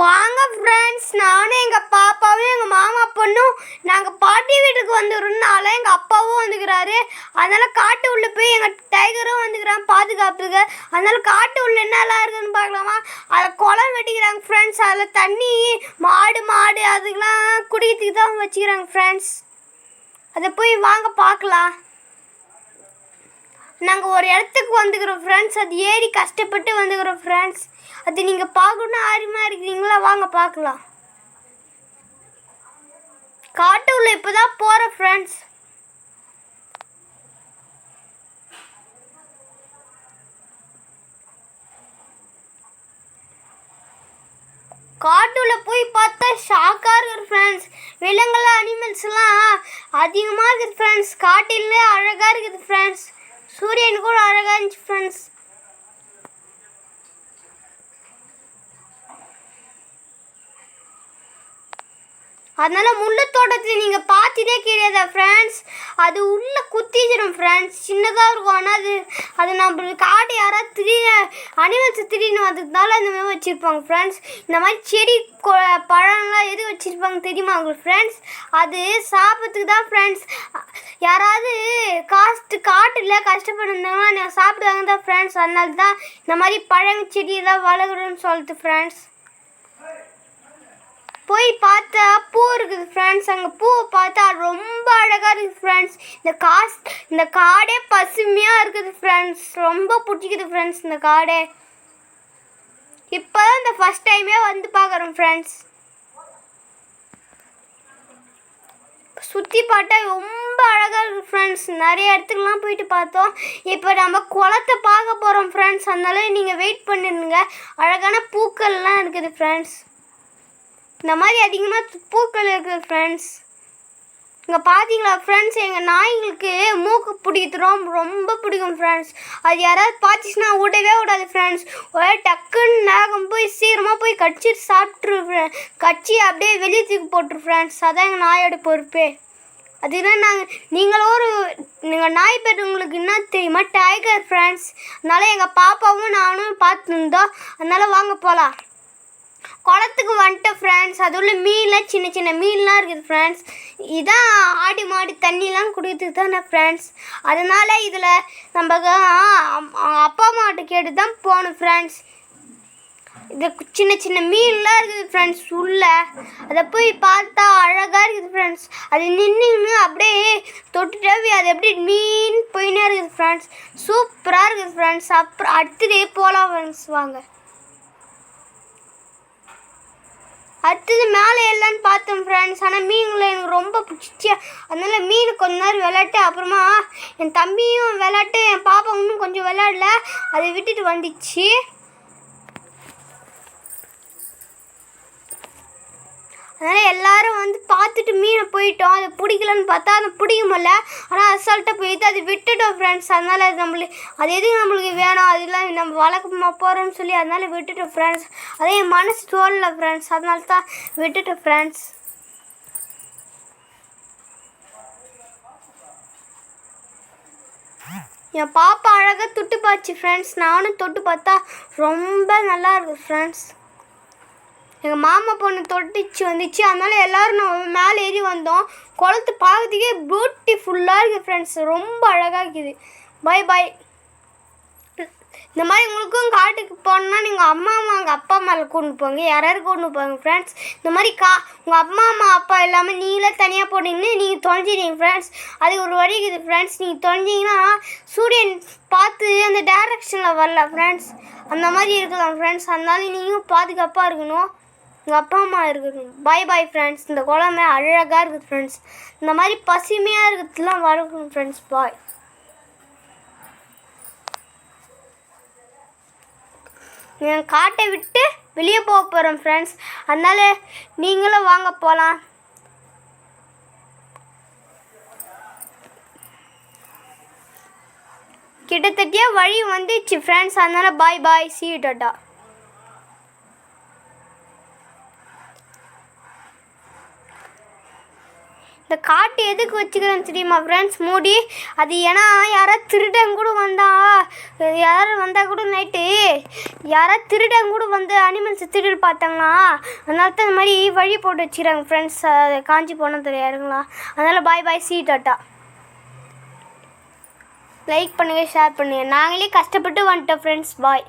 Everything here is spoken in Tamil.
வாங்க ஃப்ரெண்ட்ஸ் நானும் எங்கள் பாப்பாவும் எங்கள் மாமா பொண்ணும் நாங்கள் பாட்டி வீட்டுக்கு வந்துடுறதுனால எங்கள் அப்பாவும் வந்துக்கிறாரு. அதனால் காட்டு உள்ளே போய் எங்கள் டைகரும் வந்துக்கிறான் பாதுகாப்புக்கு. அதனால் காட்டு உள்ளே என்னெல்லாம் இருக்குதுன்னு பார்க்கலாமா? அதில் குளம் வெட்டிக்கிறாங்க ஃப்ரெண்ட்ஸ் அதில் தண்ணி மாடு மாடு அதுக்கெலாம் குடிக்கிறதுக்கு தான் வச்சுக்கிறாங்க ஃப்ரெண்ட்ஸ் அதை போய் வாங்க பார்க்கலாம். நாங்கள் ஒரு இடத்துக்கு வந்துக்கிறோம் ஃப்ரெண்ட்ஸ் அது ஏறி கஷ்டப்பட்டு வந்துக்கிறோம் ஃப்ரெண்ட்ஸ் அது நீங்கள் பார்க்கணுன்னு ஆர்வமாக இருக்கிறீங்களா? வாங்க பார்க்கலாம். காட்டு உள்ள இப்போ தான் போகிறோம் ஃப்ரெண்ட்ஸ் காட்டுல போய் பார்த்தா ஷாக்காக இருக்குது ஃப்ரெண்ட்ஸ் விலங்குலாம் அனிமல்ஸ்லாம் அதிகமாக இருக்குது ஃப்ரெண்ட்ஸ் காட்டிலே அழகாக இருக்குது ஃப்ரெண்ட்ஸ் சூரியன் கூட அழகாக இருந்துச்சு ஃப்ரெண்ட்ஸ் அதனால முள்ளு தோட்டத்தை நீங்கள் பார்த்துட்டே கிடையாதா ஃப்ரெண்ட்ஸ் அது உள்ளே குத்திச்சிடும் ஃப்ரெண்ட்ஸ் சின்னதாக இருக்கும். ஆனால் அது அது நம்மளுக்கு காடு யாராவது திடீர்னு அனிமல்ஸ் திடீர்னு வந்ததுனால அந்த மாதிரி வச்சுருப்பாங்க ஃப்ரெண்ட்ஸ் இந்த மாதிரி செடி கொ- பழம்லாம் எது வச்சுருப்பாங்க தெரியுமா உங்களுக்கு ஃப்ரெண்ட்ஸ் அது சாப்பிட்றதுக்கு தான் ஃப்ரெண்ட்ஸ் யாராவது காஸ்ட்டு காட்டில் கஷ்டப்பட்டுருந்தாங்கன்னா நான் சாப்பிடுவாங்க தான் ஃப்ரெண்ட்ஸ் அதனால தான் இந்த மாதிரி பழங்க செடியெல்லாம் வளர்க்குறோன்னு சொல்லுது ஃப்ரெண்ட்ஸ் போய் பார்த்தா பூ இருக்குது ஃப்ரெண்ட்ஸ் அங்கே பூவை பார்த்தா ரொம்ப அழகாக இருக்குது ஃப்ரெண்ட்ஸ் இந்த காஸ் இந்த காடே பசுமையாக இருக்குது ஃப்ரெண்ட்ஸ் ரொம்ப பிடிக்குது ஃப்ரெண்ட்ஸ் இந்த காடே. இப்போ தான் இந்த ஃபஸ்ட் டைமே வந்து பார்க்குறோம் ஃப்ரெண்ட்ஸ் சுற்றி பார்த்தா ரொம்ப ரொம்ப அழகாக இருக்குது ஃப்ரெண்ட்ஸ் நிறைய இடத்துக்குலாம் போயிட்டு பார்த்தோம். இப்போ நம்ம குளத்தை பார்க்க போகிறோம் ஃப்ரெண்ட்ஸ் அதனால நீங்கள் வெயிட் பண்ணிருங்க. அழகான பூக்கள்லாம் இருக்குது ஃப்ரெண்ட்ஸ் இந்த மாதிரி அதிகமாக பூக்கள் இருக்குது ஃப்ரெண்ட்ஸ் இங்கே பார்த்தீங்களா ஃப்ரெண்ட்ஸ் எங்கள் நாய்களுக்கு மூக்கு பிடிக்கிறது ரொம்ப ரொம்ப பிடிக்கும் ஃப்ரெண்ட்ஸ் அது யாராவது பார்த்துச்சுன்னா விடவே விடாது ஃப்ரெண்ட்ஸ் ஒரே டக்குன்னு நாகம் போய் சீக்கிரமாக போய் கடிச்சிட்டு சாப்பிட்ரு கட்சி அப்படியே வெளியே தூக்கி போட்டுரு ஃப்ரெண்ட்ஸ் அதான் எங்கள் நாயோட பொறுப்பே. அதுதான் நாங்கள் நீங்களும் ஒரு நீங்கள் நாய் பேர் உங்களுக்கு என்ன தெரியுமா? டைகர் ஃப்ரெண்ட்ஸ் அதனால் எங்கள் பாப்பாவும் நானும் பார்த்துருந்தோம். அதனால வாங்க போகலாம் குளத்துக்கு வந்துட்டு ஃப்ரெண்ட்ஸ் அதுவும் மீன்லாம் சின்ன சின்ன மீன்லாம் இருக்குது ஃப்ரெண்ட்ஸ் இதான் ஆடி மாடி தண்ணிலாம் குடிக்கிறதுக்கு தானே ஃப்ரெண்ட்ஸ் அதனால் இதில் நம்ம அப்பா அம்மாட்ட கேட்டு தான் போகணும் ஃப்ரெண்ட்ஸ் இது சின்ன சின்ன மீன்லாம் இருக்குது ஃப்ரெண்ட்ஸ் உள்ள. அதை போய் பார்த்தா அழகாக இருக்குது ஃப்ரெண்ட்ஸ் அது நின்று அப்படியே தொட்டுட்டாவே அது எப்படி மீன் போயினே இருக்குது ஃப்ரெண்ட்ஸ் சூப்பராக இருக்குது ஃப்ரெண்ட்ஸ் அப்புறம் அடுத்ததே போகலாம் ஃப்ரெண்ட்ஸ் வாங்க. அடுத்தது மேலே எல்லான்னு பார்த்தோம் ஃப்ரெண்ட்ஸ் ஆனால் மீன்களை எனக்கு ரொம்ப பிடிச்சி அதனால மீன் கொஞ்ச நேரம் விளாட்டு அப்புறமா என் தம்பியும் விளாட்டு என் பாப்பாவும் கொஞ்சம் விளாடல அதை விட்டுட்டு வந்துச்சு. அதனால் எல்லாரும் வந்து பார்த்துட்டு மீனை போயிட்டோம். அது பிடிக்கலன்னு பார்த்தா அதை பிடிக்க முடியல ஆனால் அசால்ட்டாக போயிட்டு அது விட்டுட்டோம் ஃப்ரெண்ட்ஸ் அதனால் அது நம்மளுக்கு அது எதுக்கு நம்மளுக்கு வேணும்? அதெல்லாம் நம்ம வளர்க்க போகிறோம்னு சொல்லி அதனால் விட்டுட்டோம் ஃப்ரெண்ட்ஸ் அதே என் மனசு தோணல ஃப்ரெண்ட்ஸ் அதனால தான் விட்டுட்டோம் ஃப்ரெண்ட்ஸ் என் பாப்பா அழகாக தொட்டு பார்த்து ஃப்ரெண்ட்ஸ் நானும் தொட்டு பார்த்தா ரொம்ப நல்லா இருக்கு ஃப்ரெண்ட்ஸ் எங்கள் மாமா பொண்ணு தொட்டிச்சு வந்துச்சு. அதனால எல்லாரும் நம்ம மேலே ஏறி வந்தோம். குளத்து பார்க்கறதுக்கே பியூட்டிஃபுல்லாக இருக்குது ஃப்ரெண்ட்ஸ் ரொம்ப அழகாக இருக்குது. பை பை இந்த மாதிரி உங்களுக்கும் காட்டுக்கு போனால் நீங்கள் அம்மா அம்மா உங்கள் அப்பா அம்மாவில் கொண்டு போங்க. யாராவது கொண்டு போங்க ஃப்ரெண்ட்ஸ் இந்த மாதிரி கா உங்கள் அம்மா அம்மா அப்பா இல்லாமல் நீங்களே தனியாக போனீங்கன்னு நீங்கள் தொலைஞ்சிடுங்க ஃப்ரெண்ட்ஸ் அது ஒரு வழி இருக்குது ஃப்ரெண்ட்ஸ் நீங்கள் தொலைஞ்சிங்கன்னா சூரியன் பார்த்து அந்த டைரக்ஷனில் வரல ஃப்ரெண்ட்ஸ் அந்த மாதிரி இருக்கலாம் ஃப்ரெண்ட்ஸ் அதனால நீங்களும் பாதுகாப்பாக இருக்கணும். எங்கள் அப்பா அம்மா இருக்குது பை பை ஃப்ரெண்ட்ஸ் இந்த குழம்பு அழகாக இருக்குது ஃப்ரெண்ட்ஸ் இந்த மாதிரி பசுமையாக இருக்கிறதுலாம் வளர்க்கணும் ஃப்ரெண்ட்ஸ் பாய் நான் காட்டை விட்டு வெளியே போக போகிறோம் ஃப்ரெண்ட்ஸ் அதனால நீங்களும் வாங்க போகலாம் கிட்டத்தட்ட வழி வந்துச்சு ஃப்ரெண்ட்ஸ் அதனால பாய் பாய் சி டாட்டா இந்த காட்டு எதுக்கு வச்சுக்கிறேன்னு தெரியுமா ஃப்ரெண்ட்ஸ் மூடி. அது ஏன்னா யாராவது திருடன் கூட வந்தா யாராவது வந்தால் கூட நைட்டு யாராவது திருடன் கூட வந்து அனிமல்ஸ் திருடு பார்த்தாங்கன்னா அதனால தான் இந்த மாதிரி வழி போட்டு வச்சுக்கிறாங்க ஃப்ரெண்ட்ஸ் காஞ்சி போனது யாருங்களா? அதனால் பாய் பாய் சீ டாட்டா. லைக் பண்ணுங்கள் ஷேர் பண்ணுங்கள் நாங்களே கஷ்டப்பட்டு வந்துட்டோம் ஃப்ரெண்ட்ஸ் பாய்